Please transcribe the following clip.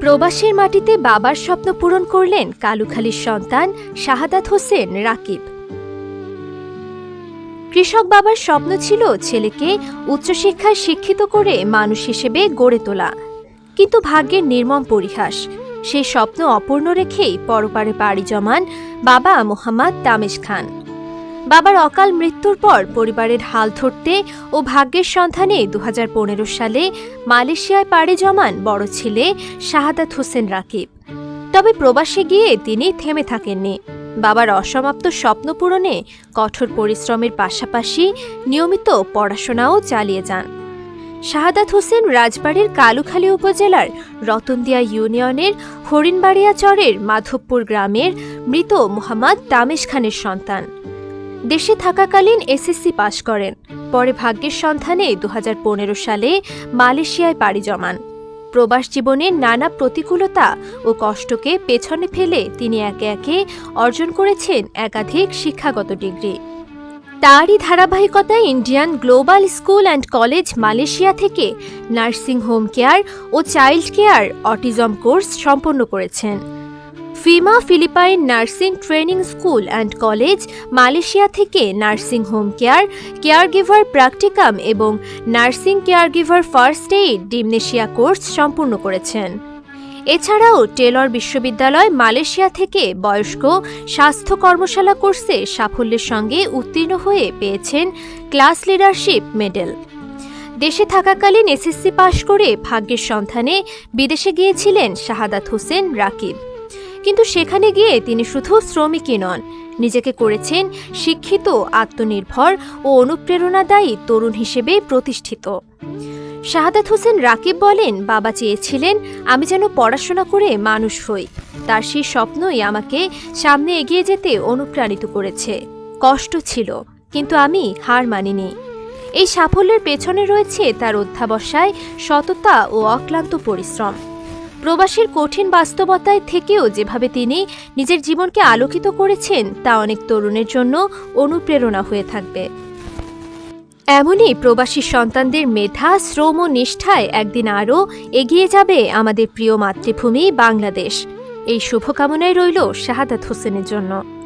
প্রবাসীর মাটিতে বাবার স্বপ্ন পূরণ করলেন কালুখালীর সন্তান শাহাদাত হোসেন রাকিব। কৃষক বাবার স্বপ্ন ছিল ছেলেকে উচ্চশিক্ষায় শিক্ষিত করে মানুষ হিসেবে গড়ে তোলা। কিন্তু ভাগ্যের নির্মম পরিহাস, সেই স্বপ্ন অপূর্ণ রেখেই পরপারে পাড়ি জমান বাবা মোহাম্মদ তামেশ খান। বাবার অকাল মৃত্যুর পর পরিবারের হাল ধরতে ও ভাগ্যের সন্ধানে দু হাজার পনেরো সালে মালয়েশিয়ায় পাড়ি জমান বড় ছেলে শাহাদাত হোসেন রাকিব। তবে প্রবাসে গিয়ে তিনি থেমে থাকেননি। বাবার অসমাপ্ত স্বপ্ন পূরণে কঠোর পরিশ্রমের পাশাপাশি নিয়মিত পড়াশোনাও চালিয়ে যান। শাহাদাত হোসেন রাজবাড়ির কালুখালী উপজেলার রতনদিয়া ইউনিয়নের হরিণবাড়িয়া চরের মাধবপুর গ্রামের মৃত মোহাম্মদ তামেশ খানের সন্তান। দেশে থাকাকালীন এসএসসি পাশ করেন। পরে ভাগ্যের সন্ধানে দু হাজার পনেরো সালে মালয়েশিয়ায় পাড়ি জমান। প্রবাস জীবনের নানা প্রতিকূলতা ও কষ্টকে পেছনে ফেলে তিনি একে একে অর্জন করেছেন একাধিক শিক্ষাগত ডিগ্রি। তারই ধারাবাহিকতায় Indian global school and college Malaysia থেকে নার্সিং হোম কেয়ার ও চাইল্ড কেয়ার অটিজম কোর্স সম্পন্ন করেছেন। ফিমা Philippine nursing training school and college, Malaysia থেকে nursing home care care giver practicum এবং nursing care giver first aid dementia course সম্পূর্ণ করেছেন। এছাড়াও টেলর বিশ্ববিদ্যালয় মালয়েশিয়া থেকে বয়স্ক স্বাস্থ্য কর্মশালা কোর্সে সাফল্যের সঙ্গে উত্তীর্ণ হয়ে পেয়েছেন ক্লাস লিডারশিপ মেডেল। দেশে থাকাকালীন এসএসসি পাশ করে ভাগ্যের সন্ধানে বিদেশে গিয়েছিলেন শাহাদাত হোসেন রাকিব। কিন্তু সেখানে গিয়ে তিনি শুধু শ্রমিকই নন। নিজেকে করেছেন শিক্ষিত, আত্মনির্ভর ও অনুপ্রেরণাদায়ী তরুণ হিসেবে প্রতিষ্ঠিত। শাহাদাত হোসেন রাকিব বলেন, বাবা চেয়েছিলেন আমি যেন পড়াশোনা করে মানুষ হই। তার সেই স্বপ্নই আমাকে সামনে এগিয়ে যেতে অনুপ্রাণিত করেছে। কষ্ট ছিল, কিন্তু আমি হার মানিনি। এই সাফল্যের পেছনে রয়েছে তার অধ্যাবসায়, সততা ও অক্লান্ত পরিশ্রম। প্রবাসীর কঠিন বাস্তবতায় থেকেও যেভাবে তিনি নিজের জীবনকে আলোকিত করেছেন, তা অনেক তরুণের জন্য অনুপ্রেরণা হয়ে থাকবে। এমনই প্রবাসী সন্তানদের মেধা, শ্রম ও নিষ্ঠায় একদিন আরও এগিয়ে যাবে আমাদের প্রিয় মাতৃভূমি বাংলাদেশ। এই শুভকামনায় রইল শাহাদাত হোসেনের জন্য।